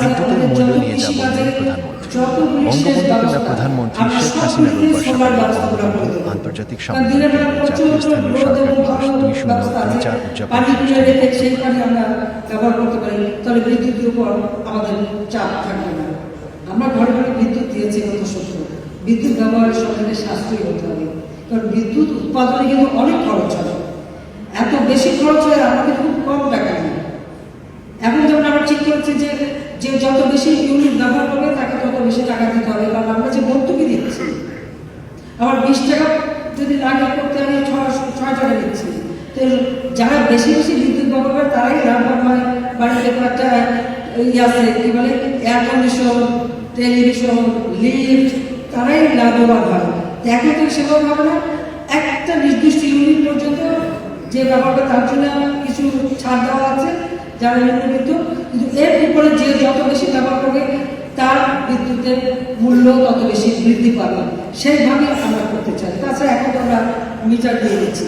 বিদ্যুতের মূল্য নিয়ে যা বললেন প্রধানমন্ত্রী বঙ্গবন্ধু কন্যা প্রধানমন্ত্রী শেখ সবগুলিকে হাসিনা রোববার সকালে বঙ্গবন্ধু আন্তর্জাতিক কারণ দিনের বেলা সম্মেলনে প্রচুর জাতীয় স্থানীয় সরকার দিবস দুই শূন্য দুই চার উদযাপন পানি তুলে রেখে সেই পানি আমরা ব্যবহার করতে পারি তাহলে বিদ্যুতের উপর আমাদের চাপ থাকবে না। আমরা ঘরে ঘরে বিদ্যুৎ দিয়েছি গত সত্য। বিদ্যুৎ ব্যবহারের সঙ্গে সাশ্রয়ী হতে হবে। কারণ বিদ্যুৎ উৎপাদনে কিন্তু অনেক খরচ হয়। এত বেশি খরচ হয় আমাদের খুব কম টাকা নেই এখন যেমন আমরা ঠিক করেছি যে যে যত বেশি ইউনিট ব্যবহার করবে, তাকে তত বেশি টাকা দিতে হবে। কারণ আমরা যে ভর্তুকি দিচ্ছি, আবার বিশ টাকা যদি লাগে করতে আমি ছয় টাকা দিচ্ছি। তো যারা বেশি বেশি বিদ্যুৎ ব্যবহার করে, তারাই লাভবান হয়। বাড়িতে একটা ইয়ে আছে, কি বলে এয়ার কন্ডিশন টেলিভিশন লিফট তারাই লাভবান হয়। এখন তো সেভাবে হবে না। একটা নির্দিষ্ট ইউনিট পর্যন্ত যে ব্যবহার করে, তার জন্য কিছু ছাড় দেওয়া আছে। যারা নিম্নবিত্ত কিন্তু এর উপরে যে যত বেশি ব্যবহার করবে, তার বিদ্যুতের মূল্য তত বেশি বৃদ্ধি পাবে। সেইভাবে আমরা করতে চাই। তাছাড়া এখন আমরা মিটার দিয়ে দিচ্ছি।